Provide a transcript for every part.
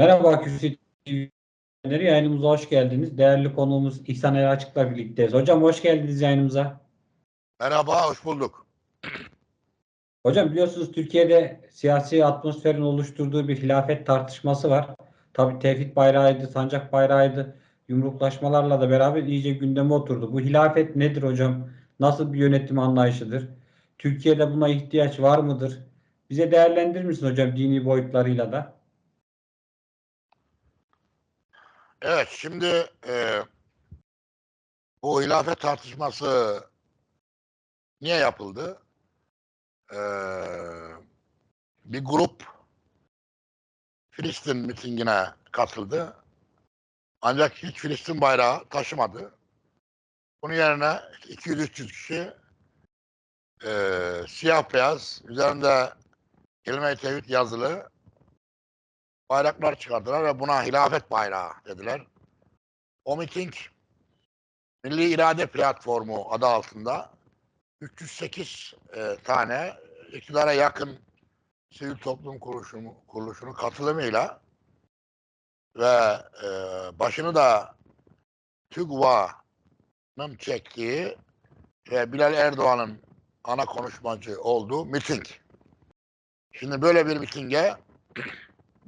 Merhaba Kürsü TV'leri yayınımıza hoş geldiniz. Değerli konuğumuz İhsan El Açık'la birlikteyiz. Hocam hoş geldiniz yayınımıza. Merhaba, hoş bulduk. Hocam biliyorsunuz Türkiye'de siyasi atmosferin oluşturduğu bir hilafet tartışması var. Tabii tevhid bayrağıydı, sancak bayrağıydı. Yumruklaşmalarla da beraber iyice gündeme oturdu. Bu hilafet nedir hocam? Nasıl bir yönetim anlayışıdır? Türkiye'de buna ihtiyaç var mıdır? Bize değerlendirir misin hocam dini boyutlarıyla da? Evet, şimdi e, bu hilafet tartışması niye yapıldı? E, bir grup Filistin mitingine katıldı. Ancak hiç Filistin bayrağı taşımadı. Bunun yerine 200-300 kişi e, siyah beyaz üzerinde kelime-i tevhid yazılı bayraklar çıkardılar ve buna hilafet bayrağı dediler. O miting Milli İrade Platformu adı altında 308 e, tane iktidara yakın sivil toplum kuruluşunu, kuruluşunun katılımıyla ve e, başını da TÜGVA'nın çektiği ve Bilal Erdoğan'ın ana konuşmacı olduğu miting. Şimdi böyle bir mitinge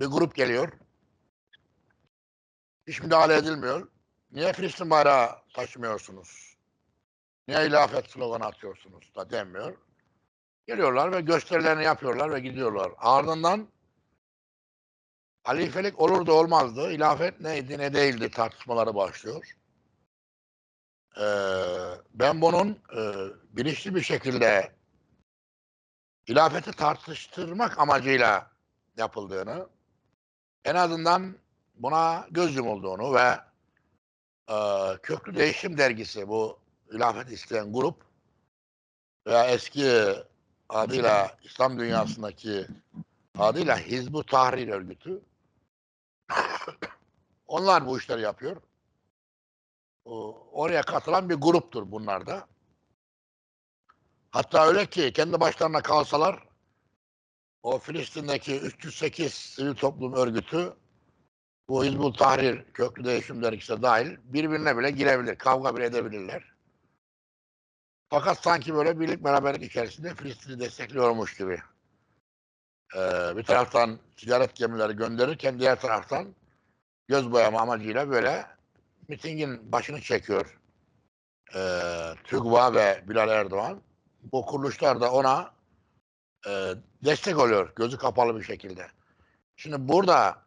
bir grup geliyor. Hiç müdahale edilmiyor. Niye Filistin bayrağı taşımıyorsunuz? Niye hilafet sloganı atıyorsunuz da denmiyor. Geliyorlar ve gösterilerini yapıyorlar ve gidiyorlar. Ardından halifelik olur da olmazdı. Hilafet neydi ne değildi tartışmaları başlıyor. Ee, ben bunun e, bilinçli bir şekilde hilafeti tartıştırmak amacıyla yapıldığını, en azından buna göz yumulduğunu ve e, Köklü Değişim Dergisi bu hilafet isteyen grup veya eski adıyla İslam dünyasındaki adıyla Hizbu Tahrir örgütü onlar bu işleri yapıyor. O, oraya katılan bir gruptur bunlar da. Hatta öyle ki kendi başlarına kalsalar o Filistin'deki 308 sivil toplum örgütü bu Hizbul Tahrir köklü değişim dergisi dahil birbirine bile girebilir, kavga bile edebilirler. Fakat sanki böyle birlik beraberlik içerisinde Filistin'i destekliyormuş gibi. Ee, bir taraftan ticaret gemileri gönderirken diğer taraftan göz boyama amacıyla böyle mitingin başını çekiyor. Ee, TÜGVA ve Bilal Erdoğan. Bu kuruluşlar da ona e, destek oluyor gözü kapalı bir şekilde. Şimdi burada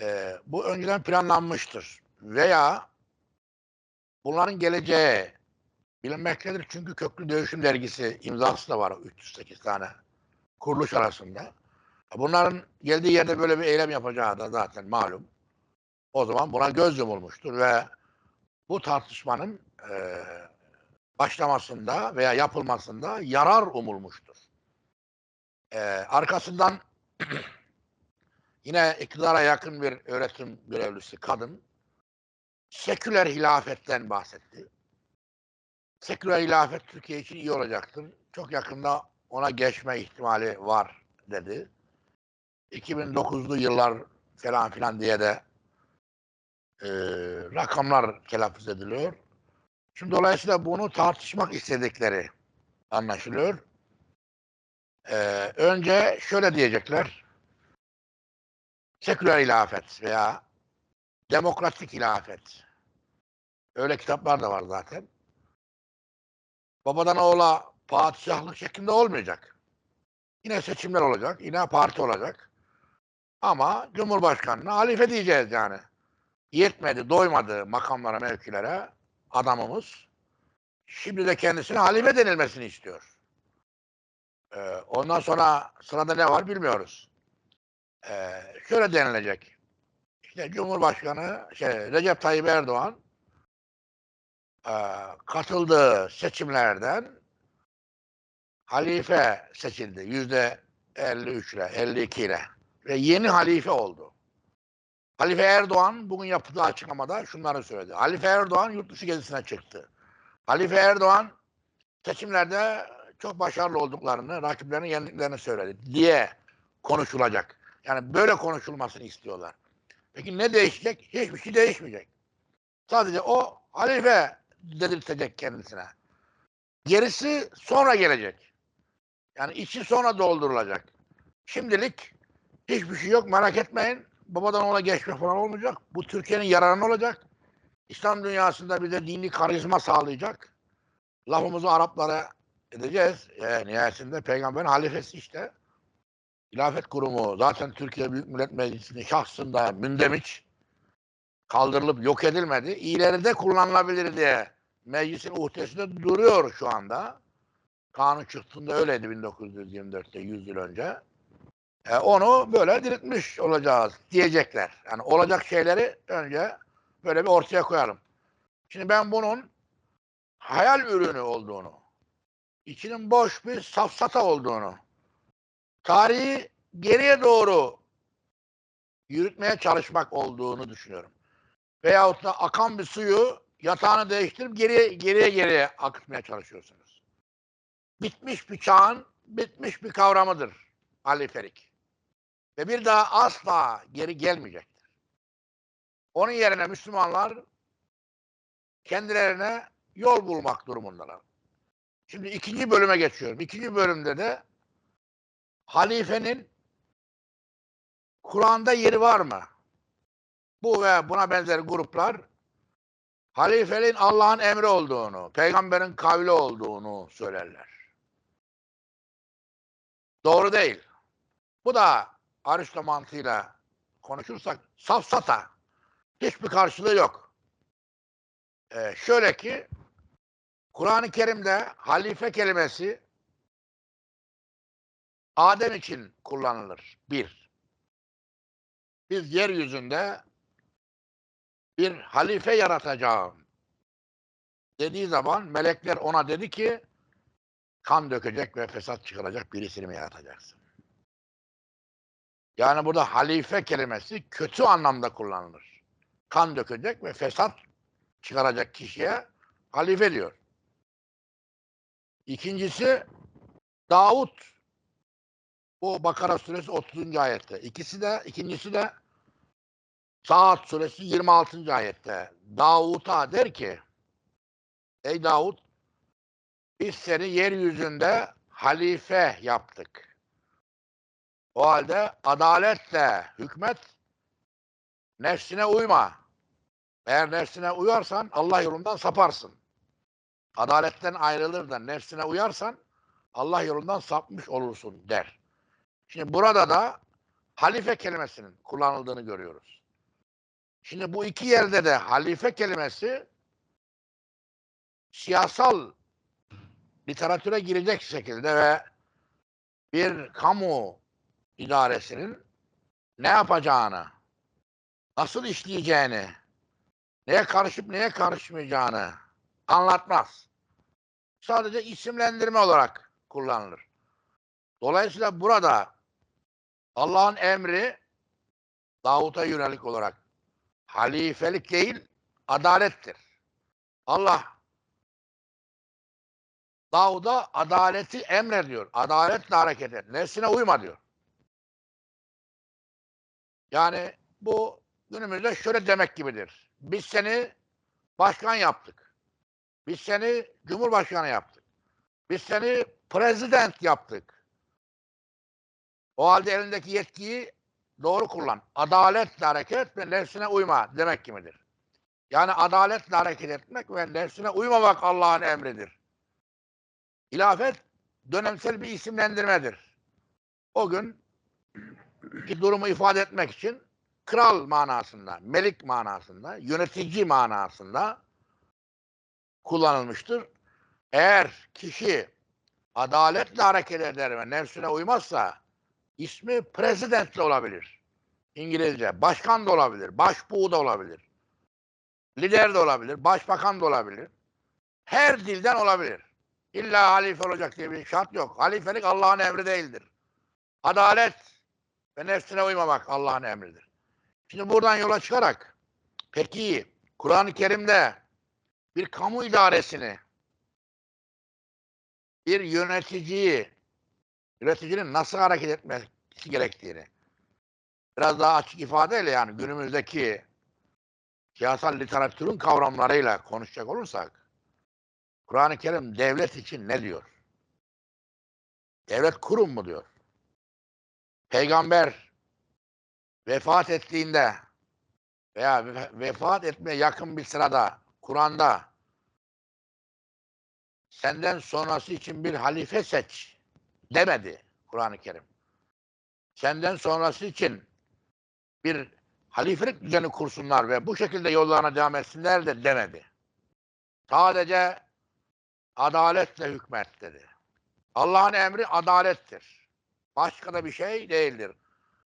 e, bu önceden planlanmıştır veya bunların geleceği bilinmektedir çünkü Köklü Dövüşüm Dergisi imzası da var 308 tane kuruluş arasında. Bunların geldiği yerde böyle bir eylem yapacağı da zaten malum. O zaman buna göz yumulmuştur ve bu tartışmanın e, başlamasında veya yapılmasında yarar umulmuştur. Ee, arkasından yine iktidara yakın bir öğretim görevlisi kadın seküler hilafetten bahsetti. Seküler hilafet Türkiye için iyi olacaktır. Çok yakında ona geçme ihtimali var dedi. 2009'lu yıllar falan filan diye de e, rakamlar telaffuz ediliyor. Şimdi dolayısıyla bunu tartışmak istedikleri anlaşılıyor. Ee, önce şöyle diyecekler. Seküler hilafet veya demokratik hilafet. Öyle kitaplar da var zaten. Babadan oğula padişahlık şeklinde olmayacak. Yine seçimler olacak. Yine parti olacak. Ama Cumhurbaşkanı'na halife diyeceğiz yani. Yetmedi, doymadı makamlara, mevkilere adamımız. Şimdi de kendisine halife denilmesini istiyor. Ee, ondan sonra sırada ne var bilmiyoruz. Ee, şöyle denilecek. İşte Cumhurbaşkanı şey, Recep Tayyip Erdoğan e, katıldığı seçimlerden halife seçildi. Yüzde 53 ile 52 ile ve yeni halife oldu. Halife Erdoğan bugün yaptığı açıklamada şunları söyledi. Halife Erdoğan yurt dışı gezisine çıktı. Halife Erdoğan seçimlerde çok başarılı olduklarını, rakiplerini yendiklerini söyledi diye konuşulacak. Yani böyle konuşulmasını istiyorlar. Peki ne değişecek? Hiçbir şey değişmeyecek. Sadece o halife dedirtecek kendisine. Gerisi sonra gelecek. Yani içi sonra doldurulacak. Şimdilik hiçbir şey yok merak etmeyin. Babadan ona geçme falan olmayacak. Bu Türkiye'nin yararına olacak. İslam dünyasında bize dini karizma sağlayacak. Lafımızı Araplara edeceğiz. E, nihayetinde peygamberin halifesi işte. Hilafet kurumu zaten Türkiye Büyük Millet Meclisi'nin şahsında mündemiş kaldırılıp yok edilmedi. İleride kullanılabilir diye meclisin uhdesinde duruyor şu anda. Kanun çıktığında öyleydi 1924'te 100 yıl önce. E, onu böyle diriltmiş olacağız diyecekler. Yani olacak şeyleri önce böyle bir ortaya koyalım. Şimdi ben bunun hayal ürünü olduğunu, içinin boş bir safsata olduğunu, tarihi geriye doğru yürütmeye çalışmak olduğunu düşünüyorum. Veyahut da akan bir suyu yatağını değiştirip geriye geriye geriye akıtmaya çalışıyorsunuz. Bitmiş bir çağın bitmiş bir kavramıdır halifelik. Ve bir daha asla geri gelmeyecektir. Onun yerine Müslümanlar kendilerine yol bulmak durumundalar. Şimdi ikinci bölüme geçiyorum. İkinci bölümde de halifenin Kur'an'da yeri var mı? Bu ve buna benzer gruplar halifeliğin Allah'ın emri olduğunu, peygamberin kavli olduğunu söylerler. Doğru değil. Bu da Aristo mantığıyla konuşursak safsata. Hiçbir karşılığı yok. Ee, şöyle ki Kur'an-ı Kerim'de halife kelimesi Adem için kullanılır. Bir. Biz yeryüzünde bir halife yaratacağım dediği zaman melekler ona dedi ki kan dökecek ve fesat çıkaracak birisini mi yaratacaksın? Yani burada halife kelimesi kötü anlamda kullanılır. Kan dökecek ve fesat çıkaracak kişiye halife diyor. İkincisi Davut. Bu Bakara suresi 30. ayette. İkisi de ikincisi de Saat suresi 26. ayette. Davut'a der ki Ey Davut biz seni yeryüzünde halife yaptık. O halde adaletle hükmet, nefsine uyma. Eğer nefsine uyarsan Allah yolundan saparsın. Adaletten ayrılır da nefsine uyarsan Allah yolundan sapmış olursun der. Şimdi burada da halife kelimesinin kullanıldığını görüyoruz. Şimdi bu iki yerde de halife kelimesi siyasal literatüre girecek şekilde ve bir kamu idaresinin ne yapacağını, nasıl işleyeceğini, neye karışıp neye karışmayacağını anlatmaz. Sadece isimlendirme olarak kullanılır. Dolayısıyla burada Allah'ın emri Davut'a yönelik olarak halifelik değil, adalettir. Allah Davud'a adaleti emrediyor. Adaletle hareket et. Nefsine uyma diyor. Yani bu günümüzde şöyle demek gibidir. Biz seni başkan yaptık. Biz seni cumhurbaşkanı yaptık. Biz seni prezident yaptık. O halde elindeki yetkiyi doğru kullan. Adaletle hareket ve nefsine uyma demek gibidir. Yani adaletle hareket etmek ve nefsine uymamak Allah'ın emridir. Hilafet dönemsel bir isimlendirmedir. O gün ki durumu ifade etmek için kral manasında, melik manasında, yönetici manasında kullanılmıştır. Eğer kişi adaletle hareket eder ve nefsine uymazsa ismi president de olabilir. İngilizce. Başkan da olabilir. Başbuğ da olabilir. Lider de olabilir. Başbakan da olabilir. Her dilden olabilir. İlla halife olacak diye bir şart yok. Halifelik Allah'ın emri değildir. Adalet ve nefsine uymamak Allah'ın emridir. Şimdi buradan yola çıkarak peki Kur'an-ı Kerim'de bir kamu idaresini bir yöneticiyi yöneticinin nasıl hareket etmesi gerektiğini biraz daha açık ifadeyle yani günümüzdeki siyasal literatürün kavramlarıyla konuşacak olursak Kur'an-ı Kerim devlet için ne diyor? Devlet kurum mu diyor? Peygamber vefat ettiğinde veya vefa- vefat etmeye yakın bir sırada Kur'an'da senden sonrası için bir halife seç demedi Kur'an-ı Kerim. Senden sonrası için bir halifelik düzeni kursunlar ve bu şekilde yollarına devam etsinler de demedi. Sadece adaletle hükmet dedi. Allah'ın emri adalettir. Başka da bir şey değildir.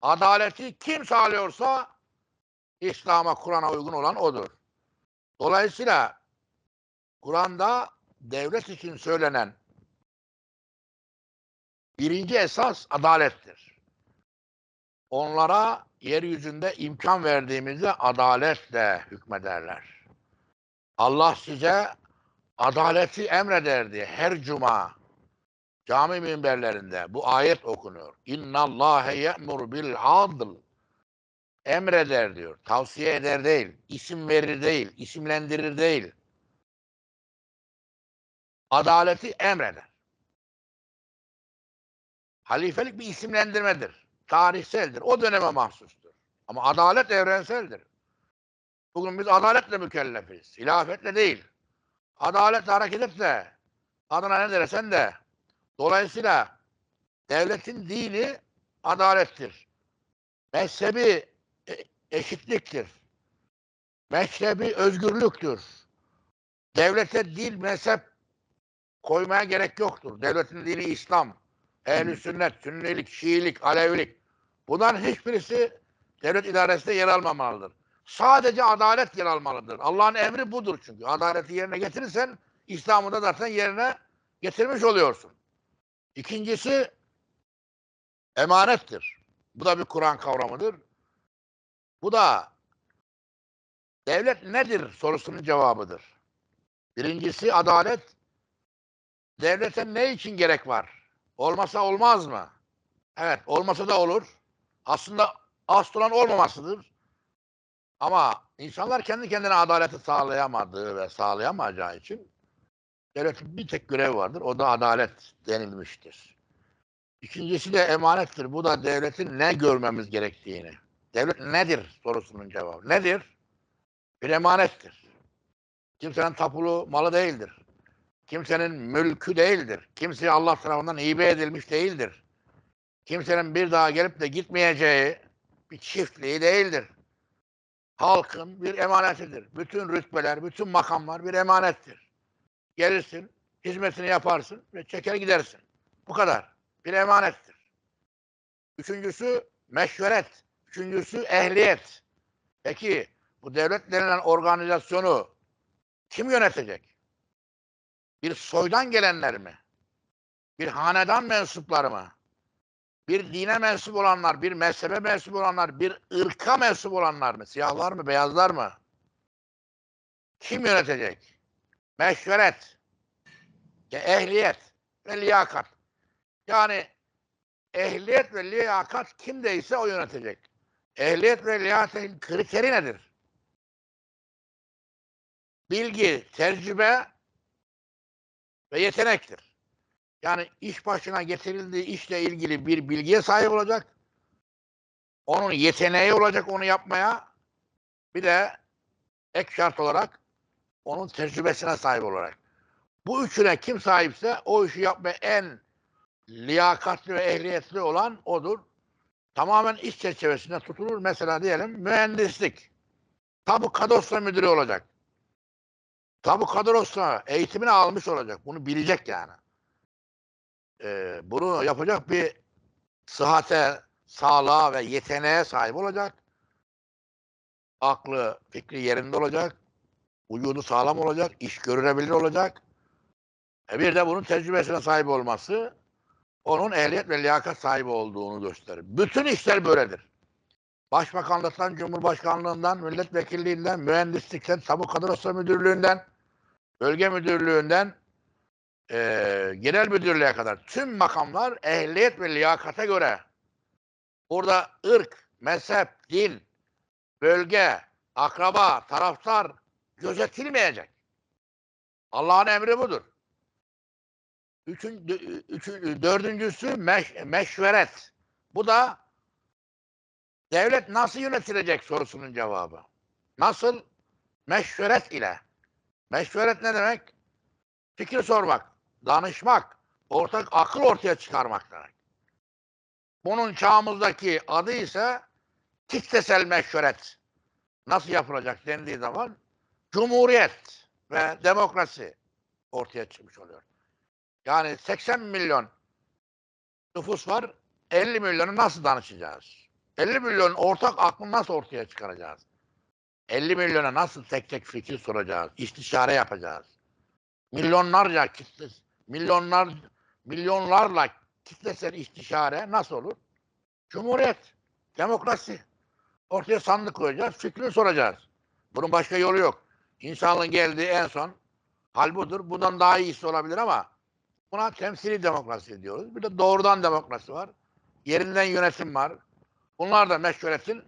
Adaleti kim sağlıyorsa İslam'a, Kur'an'a uygun olan odur. Dolayısıyla Kur'an'da devlet için söylenen birinci esas adalettir. Onlara yeryüzünde imkan verdiğimizde adaletle hükmederler. Allah size adaleti emrederdi her cuma cami minberlerinde bu ayet okunuyor. İnna Allahe ye'mur bil adl emreder diyor. Tavsiye eder değil, isim verir değil, isimlendirir değil. Adaleti emreder. Halifelik bir isimlendirmedir. Tarihseldir. O döneme mahsustur. Ama adalet evrenseldir. Bugün biz adaletle mükellefiz. Hilafetle değil. Adaletle hareket et de adına ne dersen de. Dolayısıyla devletin dini adalettir. Mezhebi e- eşitliktir. Mezhebi özgürlüktür. Devlete dil, mezhep koymaya gerek yoktur. Devletin dini İslam, ehl sünnet, sünnilik, şiilik, alevilik. Bunların hiçbirisi devlet idaresinde yer almamalıdır. Sadece adalet yer almalıdır. Allah'ın emri budur çünkü. Adaleti yerine getirirsen İslam'ı da zaten yerine getirmiş oluyorsun. İkincisi emanettir. Bu da bir Kur'an kavramıdır. Bu da devlet nedir sorusunun cevabıdır. Birincisi adalet. Devlete ne için gerek var? Olmasa olmaz mı? Evet, olmasa da olur. Aslında asıl olan olmamasıdır. Ama insanlar kendi kendine adaleti sağlayamadığı ve sağlayamayacağı için devletin bir tek görevi vardır. O da adalet denilmiştir. İkincisi de emanettir. Bu da devletin ne görmemiz gerektiğini. Devlet nedir sorusunun cevabı. Nedir? Bir emanettir. Kimsenin tapulu malı değildir. Kimsenin mülkü değildir. Kimseye Allah tarafından hibe edilmiş değildir. Kimsenin bir daha gelip de gitmeyeceği bir çiftliği değildir. Halkın bir emanetidir. Bütün rütbeler, bütün makamlar bir emanettir. Gelirsin, hizmetini yaparsın ve çeker gidersin. Bu kadar. Bir emanettir. Üçüncüsü meşveret. Üçüncüsü ehliyet. Peki bu devlet denilen organizasyonu kim yönetecek? Bir soydan gelenler mi? Bir hanedan mensupları mı? Bir dine mensup olanlar, bir mezhebe mensup olanlar, bir ırka mensup olanlar mı? Siyahlar mı, beyazlar mı? Kim yönetecek? Meşveret, ehliyet ve liyakat. Yani ehliyet ve liyakat kimdeyse o yönetecek. Ehliyet ve liyakatin kriteri nedir? Bilgi, tecrübe ve yetenektir. Yani iş başına getirildiği işle ilgili bir bilgiye sahip olacak. Onun yeteneği olacak onu yapmaya. Bir de ek şart olarak onun tecrübesine sahip olarak. Bu üçüne kim sahipse o işi yapmaya en liyakatli ve ehliyetli olan odur. Tamamen iş çerçevesinde tutulur. Mesela diyelim mühendislik. Tabu kadastro müdürü olacak. Tabu kadastro eğitimini almış olacak. Bunu bilecek yani. Ee, bunu yapacak bir sıhhate, sağlığa ve yeteneğe sahip olacak. Aklı, fikri yerinde olacak. Vücudu sağlam olacak. iş görülebilir olacak. E bir de bunun tecrübesine sahip olması onun ehliyet ve liyakat sahibi olduğunu gösterir. Bütün işler böyledir. Başbakanlıktan, Cumhurbaşkanlığından, milletvekilliğinden, mühendislikten, tabu kadrosu müdürlüğünden, bölge müdürlüğünden, eee, genel müdürlüğe kadar tüm makamlar ehliyet ve liyakata göre burada ırk, mezhep, din, bölge, akraba, taraftar gözetilmeyecek. Allah'ın emri budur. Üçün, üçün, dördüncüsü meş, meşveret. Bu da devlet nasıl yönetilecek sorusunun cevabı. Nasıl? Meşveret ile. Meşveret ne demek? Fikir sormak, danışmak, ortak akıl ortaya çıkarmak demek. Bunun çağımızdaki adı ise kitlesel meşveret. Nasıl yapılacak dendiği zaman cumhuriyet ve demokrasi ortaya çıkmış oluyor. Yani 80 milyon nüfus var. 50 milyonu nasıl danışacağız? 50 milyon ortak aklını nasıl ortaya çıkaracağız? 50 milyona nasıl tek tek fikir soracağız? İstişare yapacağız. Milyonlarca kitle, milyonlar, milyonlarla kitlesel istişare nasıl olur? Cumhuriyet, demokrasi. Ortaya sandık koyacağız, fikrini soracağız. Bunun başka yolu yok. İnsanlığın geldiği en son hal budur. Bundan daha iyisi olabilir ama buna temsili demokrasi diyoruz. Bir de doğrudan demokrasi var. Yerinden yönetim var. Bunlar da meşveretin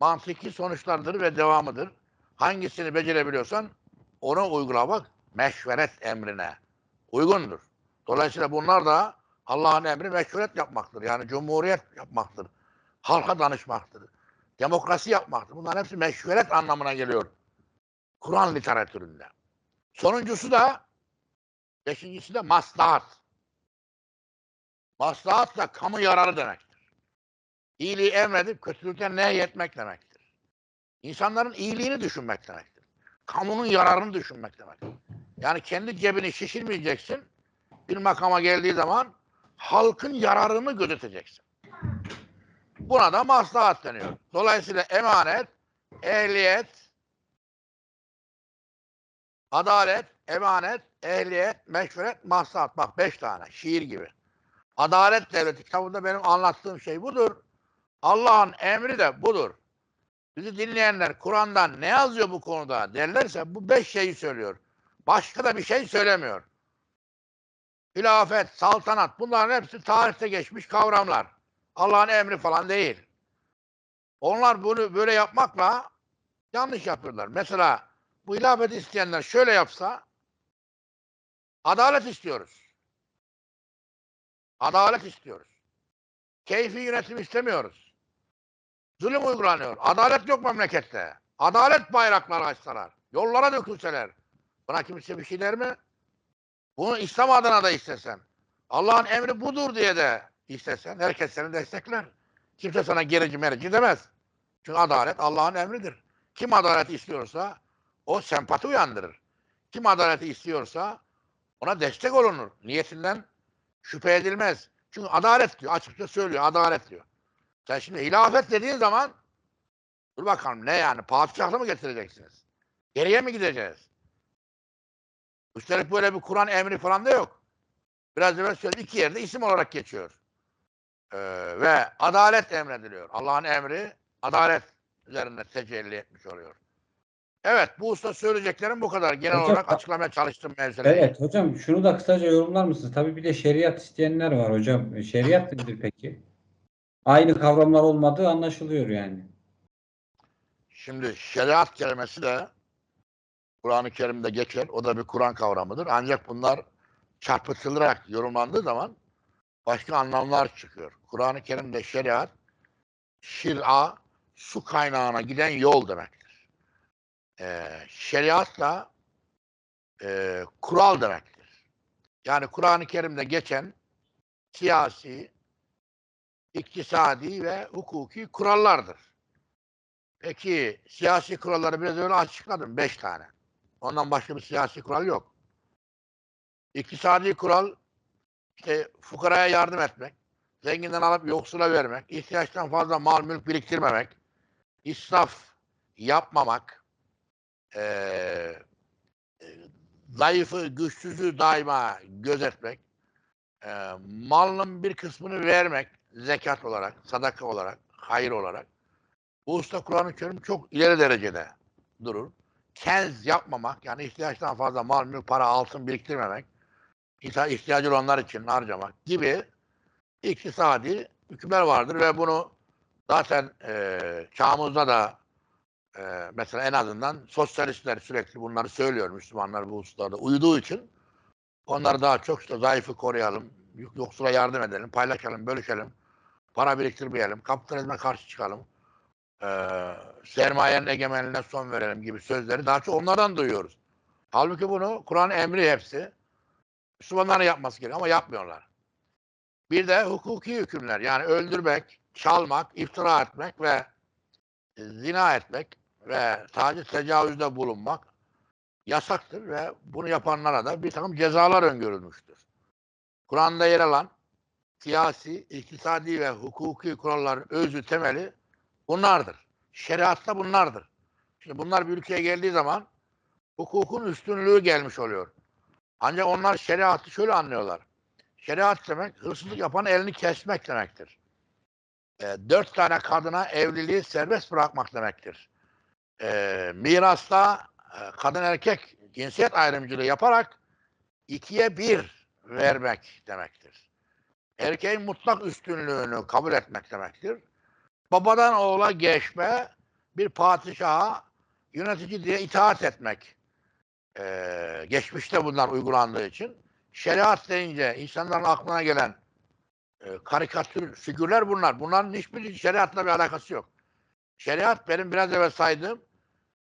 mantıki sonuçlardır ve devamıdır. Hangisini becerebiliyorsan onu uygulamak meşveret emrine uygundur. Dolayısıyla bunlar da Allah'ın emri meşveret yapmaktır. Yani cumhuriyet yapmaktır. Halka danışmaktır. Demokrasi yapmaktır. Bunların hepsi meşveret anlamına geliyor. Kur'an literatüründe. Sonuncusu da beşincisi de maslahat. Maslahat da kamu yararı demektir. İyiliği emredip kötülükten nehyetmek demektir. İnsanların iyiliğini düşünmek demektir. Kamunun yararını düşünmek demektir. Yani kendi cebini şişirmeyeceksin. Bir makama geldiği zaman halkın yararını gözeteceksin. Buna da maslahat deniyor. Dolayısıyla emanet, ehliyet, adalet, emanet, ehliyet, meşveret, maslahat. Bak beş tane şiir gibi. Adalet devleti kitabında benim anlattığım şey budur. Allah'ın emri de budur. Bizi dinleyenler Kur'an'dan ne yazıyor bu konuda derlerse bu beş şeyi söylüyor. Başka da bir şey söylemiyor. Hilafet, saltanat bunların hepsi tarihte geçmiş kavramlar. Allah'ın emri falan değil. Onlar bunu böyle yapmakla yanlış yapıyorlar. Mesela bu hilafet isteyenler şöyle yapsa adalet istiyoruz. Adalet istiyoruz. Keyfi yönetim istemiyoruz. Zulüm uygulanıyor. Adalet yok memlekette. Adalet bayrakları açsalar. Yollara dökülseler. Buna kimse bir şey der mi? Bunu İslam adına da istesen. Allah'ın emri budur diye de istesen. Herkes seni destekler. Kimse sana gerici merici demez. Çünkü adalet Allah'ın emridir. Kim adalet istiyorsa o sempati uyandırır. Kim adaleti istiyorsa ona destek olunur. Niyetinden şüphe edilmez. Çünkü adalet diyor. Açıkça söylüyor. Adalet diyor. Sen şimdi hilafet dediğin zaman dur bakalım ne yani? Padişahlı mı getireceksiniz? Geriye mi gideceğiz? Üstelik böyle bir Kur'an emri falan da yok. Biraz evvel söyledim. iki yerde isim olarak geçiyor. Ee, ve adalet emrediliyor. Allah'ın emri adalet üzerinde tecelli etmiş oluyor. Evet bu usta söyleyeceklerim bu kadar. Genel Hocam, olarak açıklamaya çalıştım mevzuları. Evet hocam şunu da kısaca yorumlar mısınız? Tabii bir de şeriat isteyenler var hocam. Şeriat nedir peki? Aynı kavramlar olmadığı anlaşılıyor yani. Şimdi şeriat kelimesi de Kur'an-ı Kerim'de geçer. O da bir Kur'an kavramıdır. Ancak bunlar çarpıtılarak yorumlandığı zaman başka anlamlar çıkıyor. Kur'an-ı Kerim'de şeriat şir'a su kaynağına giden yol demektir. Ee, şeriat da e, kural demektir. Yani Kur'an-ı Kerim'de geçen siyasi, iktisadi ve hukuki kurallardır. Peki siyasi kuralları biraz öyle açıkladım. Beş tane. Ondan başka bir siyasi kural yok. İktisadi kural işte fukaraya yardım etmek, zenginden alıp yoksula vermek, ihtiyaçtan fazla mal mülk biriktirmemek, israf yapmamak, eee zayıfı, güçsüzü daima gözetmek, eee malının bir kısmını vermek, zekat olarak, sadaka olarak, hayır olarak, bu usta Kur'an-ı Kerim çok ileri derecede durur. Kenz yapmamak, yani ihtiyaçtan fazla mal, mülk, para, altın biriktirmemek, ihtiya- ihtiyacı olanlar için harcamak gibi iktisadi hükümler vardır ve bunu Zaten e, çağımızda da e, mesela en azından sosyalistler sürekli bunları söylüyor Müslümanlar bu hususlarda uyuduğu için onları daha çok işte zayıfı koruyalım, yoksula yardım edelim, paylaşalım, bölüşelim, para biriktirmeyelim, kapitalizme karşı çıkalım, e, sermayenin egemenliğine son verelim gibi sözleri daha çok onlardan duyuyoruz. Halbuki bunu Kur'an emri hepsi. Müslümanların yapması gerekiyor ama yapmıyorlar. Bir de hukuki hükümler yani öldürmek, çalmak, iftira etmek ve zina etmek ve taciz tecavüzde bulunmak yasaktır ve bunu yapanlara da bir takım cezalar öngörülmüştür. Kur'an'da yer alan siyasi, iktisadi ve hukuki kuralların özü temeli bunlardır. Şeriatta bunlardır. Şimdi bunlar bir ülkeye geldiği zaman hukukun üstünlüğü gelmiş oluyor. Ancak onlar şeriatı şöyle anlıyorlar. Şeriat demek hırsızlık yapan elini kesmek demektir. E, dört tane kadına evliliği serbest bırakmak demektir. E, mirasta e, kadın erkek cinsiyet ayrımcılığı yaparak ikiye bir vermek demektir. Erkeğin mutlak üstünlüğünü kabul etmek demektir. Babadan oğula geçme bir padişaha yönetici diye itaat etmek. E, geçmişte bunlar uygulandığı için. Şeriat deyince insanların aklına gelen e, karikatür figürler bunlar. Bunların hiçbir şeriatla bir alakası yok. Şeriat benim biraz evvel saydığım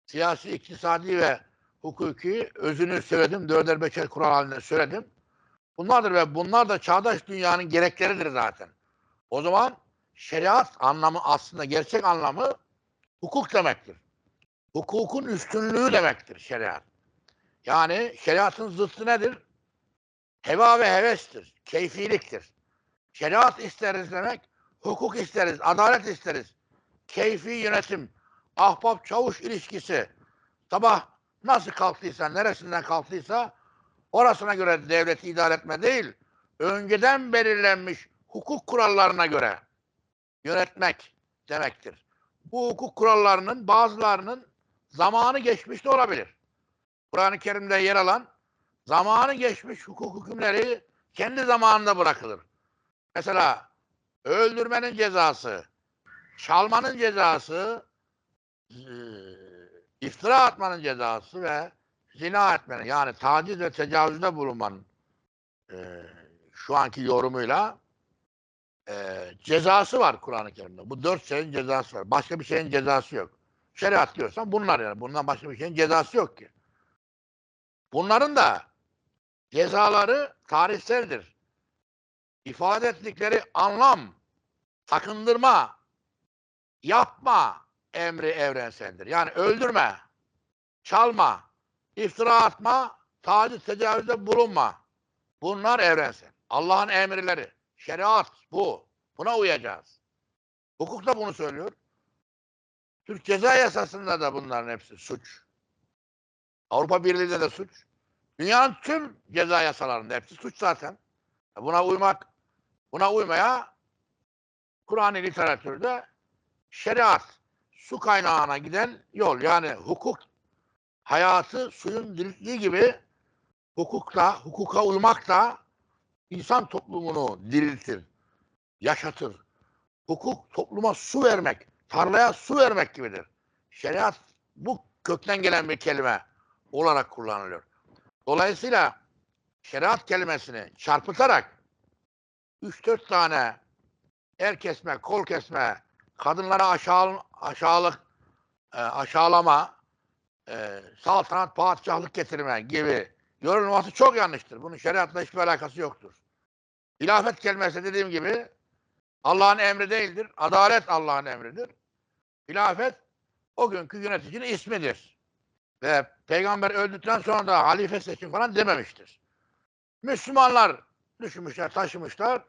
siyasi, iktisadi ve hukuki özünü söyledim. Dörder beşer kural halinde söyledim. Bunlardır ve bunlar da çağdaş dünyanın gerekleridir zaten. O zaman şeriat anlamı aslında gerçek anlamı hukuk demektir. Hukukun üstünlüğü demektir şeriat. Yani şeriatın zıttı nedir? Heva ve hevestir, keyfiliktir. Şeriat isteriz demek, hukuk isteriz, adalet isteriz. Keyfi yönetim, ahbap çavuş ilişkisi. Sabah nasıl kalktıysa, neresinden kalktıysa orasına göre devleti idare etme değil, önceden belirlenmiş hukuk kurallarına göre yönetmek demektir. Bu hukuk kurallarının bazılarının zamanı geçmiş de olabilir. Kur'an-ı Kerim'de yer alan zamanı geçmiş hukuk hükümleri kendi zamanında bırakılır. Mesela öldürmenin cezası, çalmanın cezası, eee, iftira atmanın cezası ve zina etmenin yani taciz ve tecavüzde bulunmanın eee, şu anki yorumuyla eee, cezası var Kur'an-ı Kerim'de. Bu dört şeyin cezası var. Başka bir şeyin cezası yok. Şeriat diyorsan bunlar yani. Bundan başka bir şeyin cezası yok ki. Bunların da cezaları tarihseldir. İfade ettikleri anlam, sakındırma, yapma emri evrenseldir. Yani öldürme, çalma, iftira atma, taciz, tecavüzde bulunma. Bunlar evrensel. Allah'ın emirleri, şeriat bu. Buna uyacağız. Hukuk da bunu söylüyor. Türk Ceza Yasası'nda da bunların hepsi suç. Avrupa Birliği'nde de suç. Dünyanın tüm ceza yasalarında hepsi suç zaten. Buna uymak, buna uymaya Kur'an-ı literatürde şeriat, su kaynağına giden yol. Yani hukuk, hayatı suyun dirilttiği gibi hukukla, hukuka uymak da insan toplumunu diriltir, yaşatır. Hukuk topluma su vermek, tarlaya su vermek gibidir. Şeriat bu kökten gelen bir kelime olarak kullanılıyor. Dolayısıyla şeriat kelimesini çarpıtarak 3-4 tane el kesme, kol kesme, kadınlara aşağı, aşağılık, e, aşağılama, e, saltanat, padişahlık getirme gibi yorulması çok yanlıştır. Bunun şeriatla hiçbir alakası yoktur. Hilafet kelimesi dediğim gibi Allah'ın emri değildir. Adalet Allah'ın emridir. Hilafet o günkü yöneticinin ismidir. Ve peygamber öldükten sonra da halife seçin falan dememiştir. Müslümanlar düşünmüşler, taşımışlar.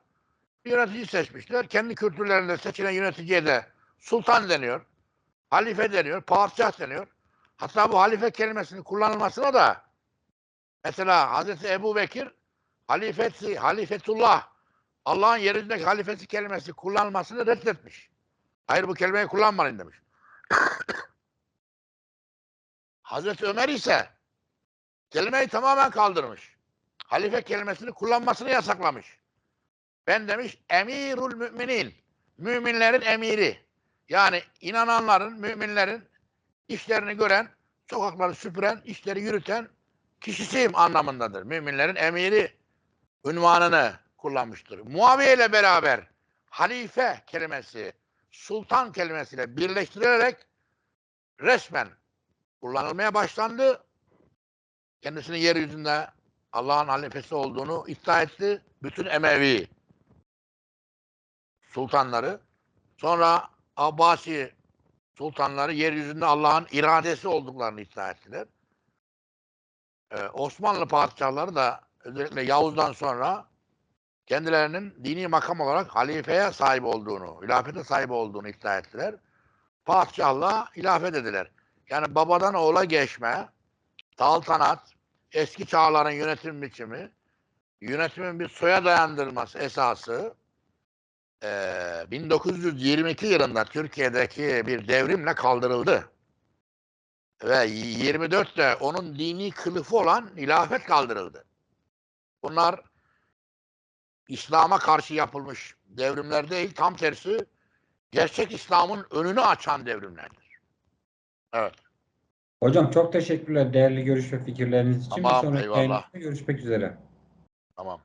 Yönetici seçmişler. Kendi kültürlerinde seçilen yöneticiye de sultan deniyor. Halife deniyor, padişah deniyor. Hatta bu halife kelimesinin kullanılmasına da mesela Hazreti Ebu Bekir halifesi, halifetullah Allah'ın yerindeki halifesi kelimesi kullanılmasını reddetmiş. Hayır bu kelimeyi kullanmayın demiş. Hazreti Ömer ise kelimeyi tamamen kaldırmış. Halife kelimesini kullanmasını yasaklamış. Ben demiş emirul müminin. Müminlerin emiri. Yani inananların, müminlerin işlerini gören, sokakları süpüren, işleri yürüten kişisiyim anlamındadır. Müminlerin emiri ünvanını kullanmıştır. Muaviye ile beraber halife kelimesi, sultan kelimesiyle birleştirilerek resmen kullanılmaya başlandı. Kendisinin yeryüzünde Allah'ın halifesi olduğunu iddia etti. Bütün Emevi sultanları. Sonra Abbasi sultanları yeryüzünde Allah'ın iradesi olduklarını iddia ettiler. Ee, Osmanlı padişahları da özellikle Yavuz'dan sonra kendilerinin dini makam olarak halifeye sahip olduğunu, hilafete sahip olduğunu iddia ettiler. Padişahlığa hilafet dediler. Yani babadan oğula geçme, saltanat, eski çağların yönetim biçimi, yönetimin bir soya dayandırılması esası eee, 1922 yılında Türkiye'deki bir devrimle kaldırıldı. Ve 24'te onun dini kılıfı olan hilafet kaldırıldı. Bunlar İslam'a karşı yapılmış devrimler değil, tam tersi gerçek İslam'ın önünü açan devrimlerdir. Evet. Hocam çok teşekkürler değerli görüş ve fikirleriniz için. Tamam, bir sonraki eyvallah. yayınımızda görüşmek üzere. Tamam.